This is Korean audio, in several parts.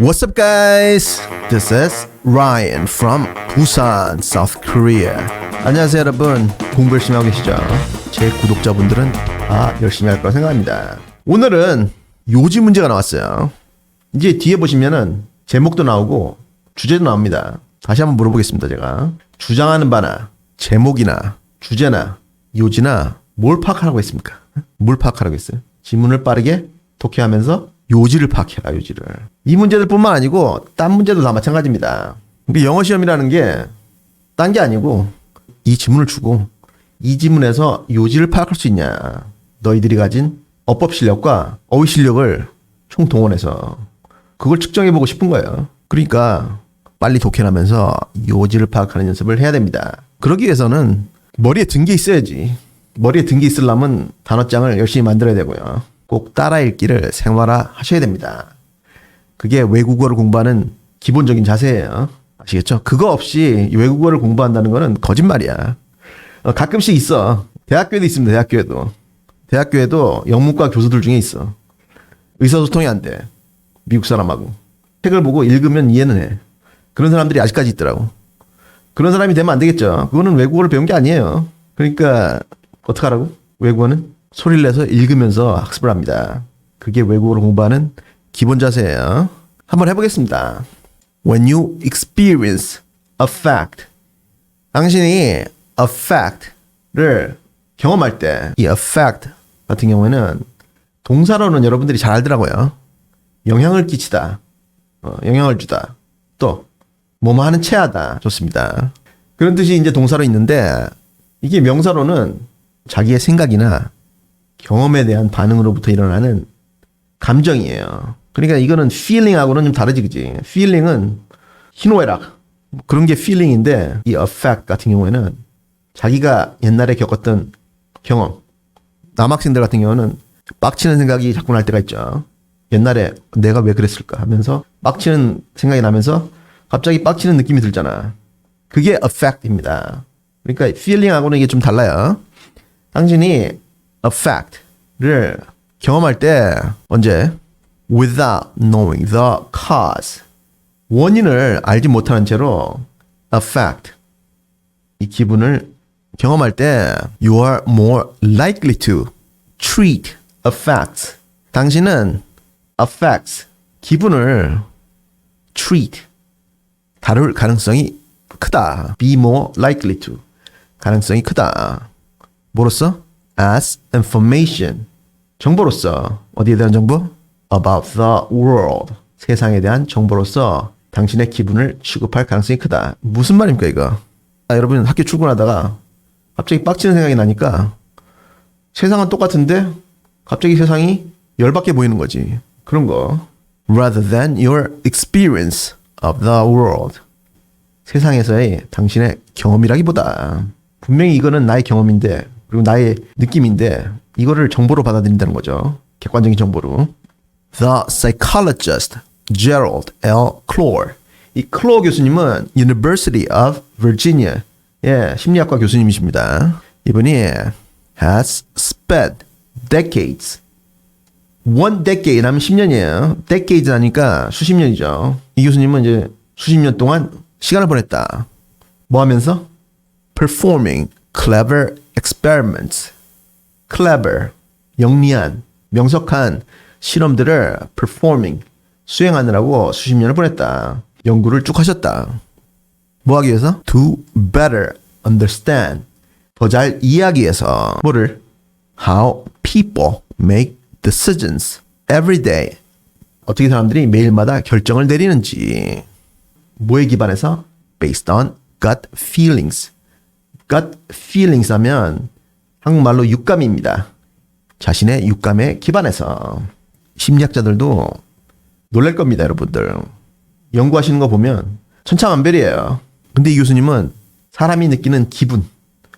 What's up, guys? This is Ryan from Busan, South Korea. 안녕하세요, 여러분. 공부 열심히 하고 계시죠? 제 구독자분들은 다 열심히 할 거라 생각합니다. 오늘은 요지 문제가 나왔어요. 이제 뒤에 보시면은 제목도 나오고 주제도 나옵니다. 다시 한번 물어보겠습니다, 제가. 주장하는 바나 제목이나 주제나 요지나 뭘 파악하라고 했습니까? 뭘 파악하라고 했어요? 지문을 빠르게 독해하면서 요지를 파악해라, 요지를. 이 문제들뿐만 아니고 딴 문제도 다 마찬가지입니다. 그러니까 영어 시험이라는 게 딴 게 아니고 이 지문을 주고 이 지문에서 요지를 파악할 수 있냐. 너희들이 가진 어법 실력과 어휘 실력을 총동원해서 그걸 측정해 보고 싶은 거예요. 그러니까 빨리 독해하면서 요지를 파악하는 연습을 해야 됩니다. 그러기 위해서는 머리에 든 게 있어야지. 머리에 든 게 있으려면 단어장을 열심히 만들어야 되고요. 꼭 따라 읽기를 생활화 하셔야 됩니다. 그게 외국어를 공부하는 기본적인 자세예요. 아시겠죠? 그거 없이 외국어를 공부한다는 거는 거짓말이야. 어, 가끔씩 있어. 대학교에도 있습니다. 대학교에도. 대학교에도 영문과 교수들 중에 있어. 의사소통이 안 돼. 미국 사람하고. 책을 보고 읽으면 이해는 해. 그런 사람들이 아직까지 있더라고. 그런 사람이 되면 안 되겠죠. 그거는 외국어를 배운 게 아니에요. 그러니까 어떡하라고? 외국어는 소리를 내서 읽으면서 학습을 합니다. 그게 외국어를 공부하는 기본 자세예요. 한번 해보겠습니다. When you experience a fact, 당신이 a fact를 경험할 때, 이 a fact 같은 경우에는 동사로는 여러분들이 잘 알더라고요. 영향을 끼치다, 어, 영향을 주다, 또 뭐뭐 하는 체하다 좋습니다. 그런 뜻이 이제 동사로 있는데 이게 명사로는 자기의 생각이나 경험에 대한 반응으로부터 일어나는 감정이에요. 그러니까 이거는 feeling하고는 좀 다르지, 그지? feeling은 희노애락 그런 게 feeling인데 이 affect 같은 경우에는 자기가 옛날에 겪었던 경험 남학생들 같은 경우는 빡치는 생각이 자꾸 날 때가 있죠. 옛날에 내가 왜 그랬을까 하면서 빡치는 생각이 나면서 갑자기 빡치는 느낌이 들잖아. 그게 affect입니다. 그러니까 feeling하고는 이게 좀 달라요. 당신이 affect를 경험할 때 언제 without knowing the cause 원인을 알지 못하는 채로 affect 이 기분을 경험할 때 you are more likely to treat affects 당신은 affects 기분을 treat 다룰 가능성이 크다. be more likely to. 가능성이 크다. 뭐로써? As information. 정보로서. 어디에 대한 정보? about the world. 세상에 대한 정보로서 당신의 기분을 취급할 가능성이 크다. 무슨 말입니까, 이거? 아, 여러분 학교 출근하다가 갑자기 빡치는 생각이 나니까 세상은 똑같은데 갑자기 세상이 열받게 보이는 거지. 그런 거. rather than your experience of the world. 세상에서의 당신의 경험이라기보다 분명히 이거는 나의 경험인데 그리고 나의 느낌인데 이거를 정보로 받아들인다는 거죠. 객관적인 정보로. The psychologist Gerald L. Clore. 이 클로 교수님은 University of Virginia 예, 심리학과 교수님이십니다. 이분이 has spent decades one decade 하면 10년이에요. decades 하니까 수십 년이죠. 이 교수님은 이제 수십 년 동안 시간을 보냈다. 뭐 하면서? performing clever experiments. clever, 영리한, 명석한 실험들을 performing, 수행하느라고 수십 년을 보냈다. 연구를 쭉 하셨다. 뭐 하기 위해서? to better understand. 더 잘 이해하기 위해서. 뭐를? how people make decisions every day. 어떻게 사람들이 매일마다 결정을 내리는지. 뭐에 기반해서? based on gut feelings. Gut feelings 하면 한국말로 육감입니다. 자신의 육감에 기반해서 심리학자들도 놀랄 겁니다, 여러분들. 연구하시는 거 보면 천차만별이에요. 근데 이 교수님은 사람이 느끼는 기분에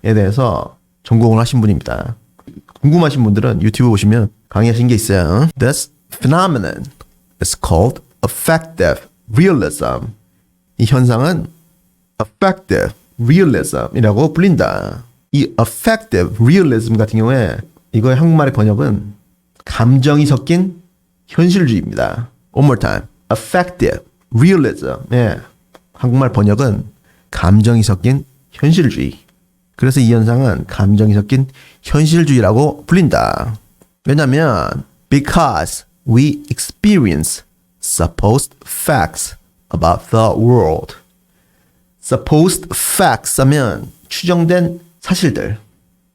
대해서 전공을 하신 분입니다. 궁금하신 분들은 유튜브 보시면 강의하신 게 있어요. This phenomenon is called affective realism. 이 현상은 affective realism이라고 불린다. 이 affective realism 같은 경우에 이거의 한국말의 번역은 감정이 섞인 현실주의입니다. One more time. affective realism. 예. 한국말 번역은 감정이 섞인 현실주의. 그래서 이 현상은 감정이 섞인 현실주의라고 불린다. 왜냐면 because we experience supposed facts about the world. Supposed facts 하면 추정된 사실들.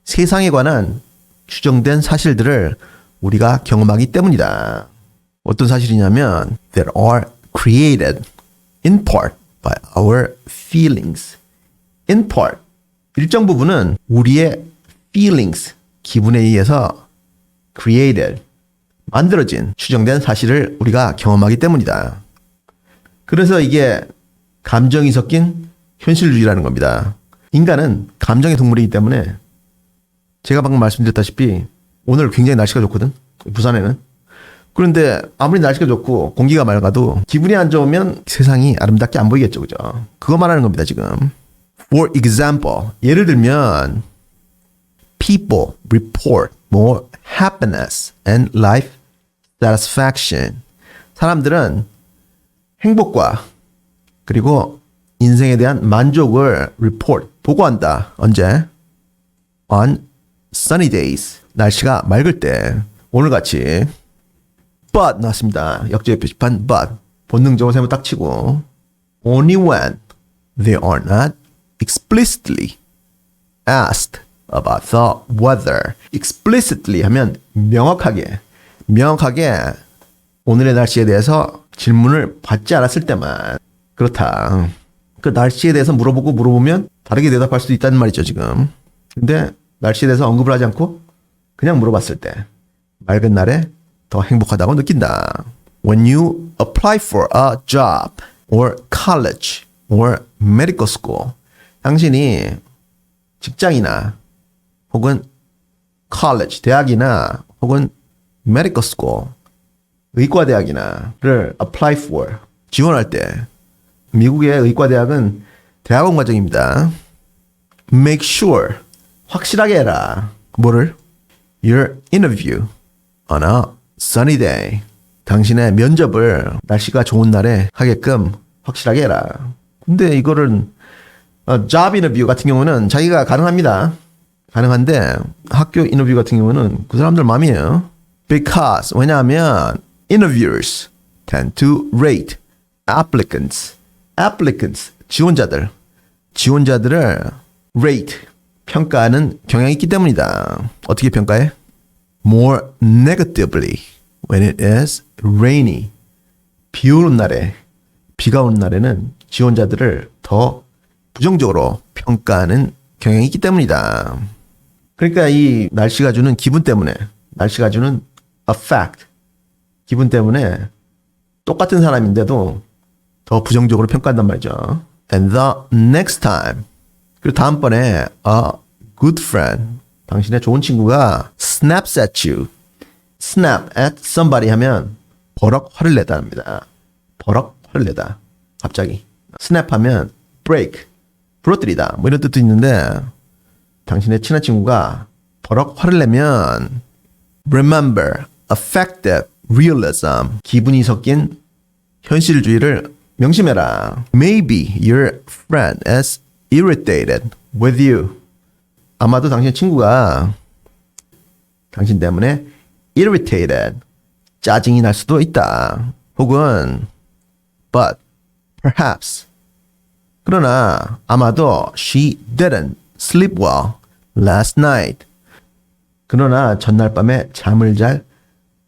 세상에 관한 추정된 사실들을 우리가 경험하기 때문이다. 어떤 사실이냐면 that are created in part by our feelings. in part 일정 부분은 우리의 feelings 기분에 의해서 created 만들어진 추정된 사실을 우리가 경험하기 때문이다. 그래서 이게 감정이 섞인 현실주의라는 겁니다. 인간은 감정의 동물이기 때문에 제가 방금 말씀드렸다시피 오늘 굉장히 날씨가 좋거든. 부산에는. 그런데 아무리 날씨가 좋고 공기가 맑아도 기분이 안 좋으면 세상이 아름답게 안 보이겠죠. 그죠? 그거 말하는 겁니다, 지금. For example, 예를 들면 people report more happiness and life satisfaction. 사람들은 행복과 그리고 인생에 대한 만족을 report 보고한다. 언제? on sunny days. 날씨가 맑을 때. 오늘 같이 but 나왔습니다. 역제의 표시판 but 본능적으로 세모 딱 치고 only when they are not explicitly asked about the weather. explicitly 하면 명확하게 명확하게 오늘의 날씨에 대해서 질문을 받지 않았을 때만 그렇다. 그 날씨에 대해서 물어보고 물어보면 다르게 대답할 수도 있다는 말이죠, 지금. 근데 날씨에 대해서 언급을 하지 않고 그냥 물어봤을 때 맑은 날에 더 행복하다고 느낀다. When you apply for a job or college or medical school, 당신이 직장이나 혹은 college, 대학이나 혹은 medical school, 의과대학이나를 apply for, 지원할 때 미국의 의과대학은 대학원 과정입니다. Make sure, 확실하게 해라. 뭐를? Your interview on a sunny day. 당신의 면접을 날씨가 좋은 날에 하게끔 확실하게 해라. 근데 이거는 어, job interview 같은 경우는 자기가 가능합니다. 가능한데 학교 인터뷰 같은 경우는 그 사람들 마음이에요. Because 왜냐하면 interviewers tend to rate applicants, applicants 지원자들, 지원자들을 rate 평가하는 경향이 있기 때문이다. 어떻게 평가해? More negatively when it is rainy. 비 오는 날에, 비가 오는 날에는 지원자들을 더 부정적으로 평가하는 경향이 있기 때문이다. 그러니까 이 날씨가 주는 기분 때문에, 날씨가 주는 effect, 기분 때문에 똑같은 사람인데도 더 부정적으로 평가한단 말이죠. And the next time, 그리고 다음번에 a good friend, 당신의 좋은 친구가 snaps at you, snap at somebody 하면 버럭 화를 내다 합니다. 버럭 화를 내다. 갑자기. snap 하면 break, 부러뜨리다. 뭐 이런 뜻도 있는데 당신의 친한 친구가 버럭 화를 내면 remember, affective, realism, 기분이 섞인 현실주의를 명심해라. Maybe your friend is irritated with you. 아마도 당신 친구가 당신 때문에 irritated, 짜증이 날 수도 있다. 혹은 but perhaps 그러나 아마도 she didn't sleep well last night. 그러나 전날 밤에 잠을 잘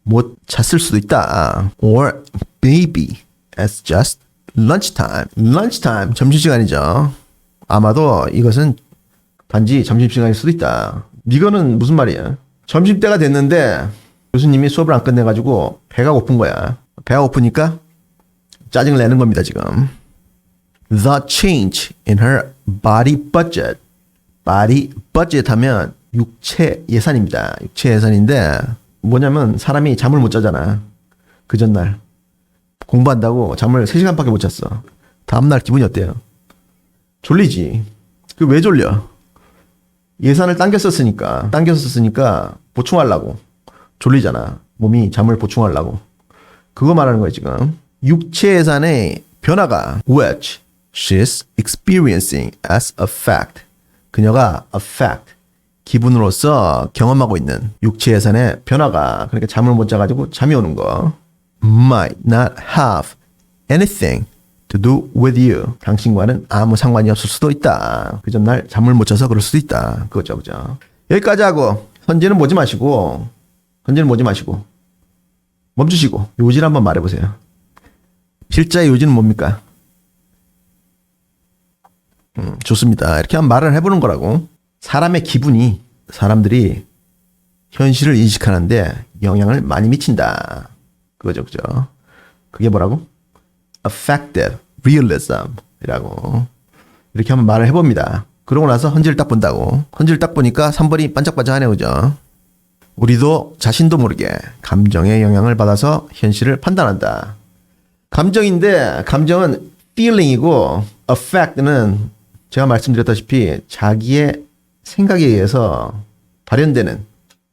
못 잤을 수도 있다. Or maybe it's just lunchtime. lunchtime 점심시간이죠. 아마도 이것은 단지 점심시간일 수도 있다. 이거는 무슨 말이야? 점심때가 됐는데 교수님이 수업을 안 끝내가지고 배가 고픈 거야. 배가 고프니까 짜증을 내는 겁니다, 지금. The change in her body budget. body budget 하면 육체 예산입니다. 육체 예산인데 뭐냐면 사람이 잠을 못 자잖아. 그 전날. 공부한다고 잠을 3시간밖에 못 잤어. 다음날 기분이 어때요? 졸리지. 그 왜 졸려? 예산을 당겼었으니까, 당겼었으니까 보충하려고. 졸리잖아. 몸이 잠을 보충하려고. 그거 말하는 거예요, 지금. 육체 예산의 변화가 which she's experiencing as a fact. 그녀가 a fact. 기분으로서 경험하고 있는 육체 예산의 변화가 그러니까 잠을 못 자가지고 잠이 오는 거 might not have anything to do with you. 당신과는 아무 상관이 없을 수도 있다. 그 전날 잠을 못 자서 그럴 수도 있다. 그거죠, 그죠? 여기까지 하고 현재는 보지 마시고 현재는 보지 마시고 멈추시고 요지를 한번 말해보세요. 필자의 요지는 뭡니까? 음, 좋습니다. 이렇게 한번 말을 해보는 거라고. 사람의 기분이 사람들이 현실을 인식하는데 영향을 많이 미친다. 그거죠, 그죠? 그게 뭐라고? effective realism이라고 이렇게 한번 말을 해봅니다. 그러고 나서 헌지를 딱 본다고. 헌지를 딱 보니까 3번이 반짝반짝하네, 그죠? 우리도 자신도 모르게 감정의 영향을 받아서 현실을 판단한다. 감정인데 감정은 feeling이고 affect는 제가 말씀드렸다시피 자기의 생각에 의해서 발현되는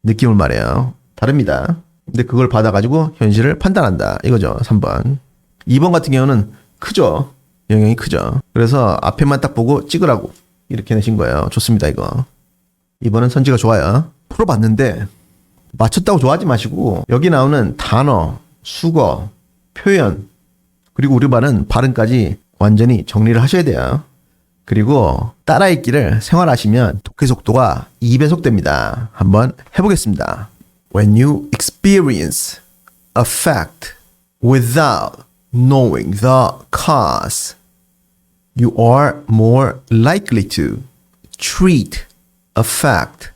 느낌을 말해요. 다릅니다. 근데 그걸 받아가지고 현실을 판단한다. 이거죠. 3번. 2번 같은 경우는 크죠. 영향이 크죠. 그래서 앞에만 딱 보고 찍으라고 이렇게 내신 거예요. 좋습니다. 이거. 2번은 선지가 좋아요. 풀어봤는데 맞췄다고 좋아하지 마시고 여기 나오는 단어, 수거, 표현 그리고 우리 반은 발음까지 완전히 정리를 하셔야 돼요. 그리고 따라 읽기를 생활하시면 독해 속도가 2배속 됩니다. 한번 해보겠습니다. When you experience a fact without knowing the cause, you are more likely to treat a fact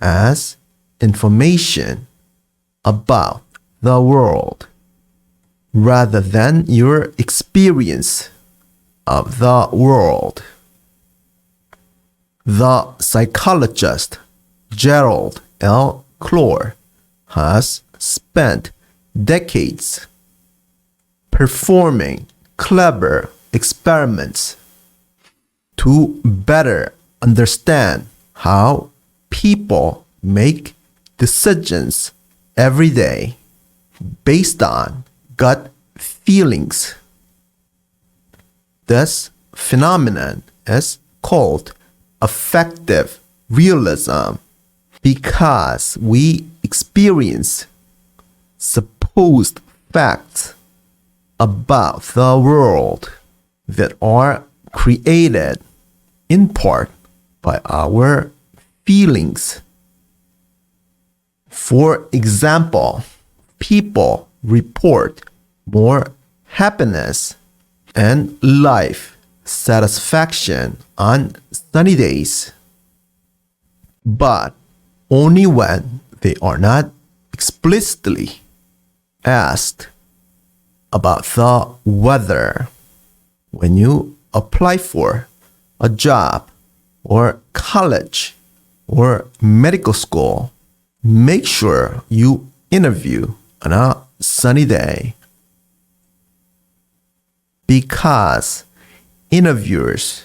as information about the world rather than your experience of the world. The psychologist Gerald L. Clore has spent decades performing clever experiments to better understand how people make decisions every day based on gut feelings. This phenomenon is called affective realism because we experience supposed facts about the world that are created in part by our feelings. For example, people report more happiness and life satisfaction on sunny days, but only when they are not explicitly asked about the weather. When you apply for a job or college or medical school, make sure you interview on a sunny day because interviewers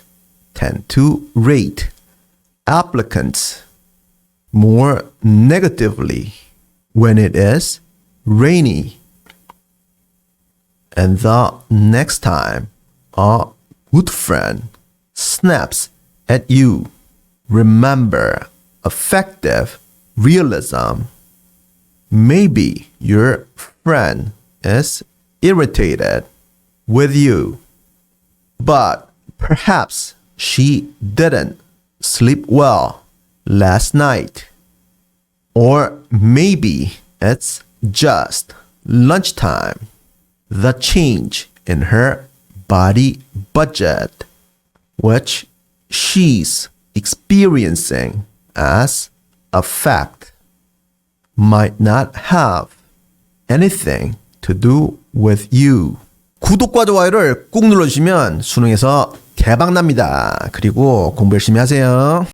tend to rate applicants more negatively when it is rainy. And the next time a good friend snaps at you, remember effective realism. Maybe your friend is irritated with you, but perhaps she didn't sleep well last night. Or maybe it's just lunchtime. The change in her body budget, which she's experiencing as a fact, might not have anything to do with you. 구독과 좋아요를 꾹 눌러주시면 수능에서 대박 납니다. 그리고 공부 열심히 하세요.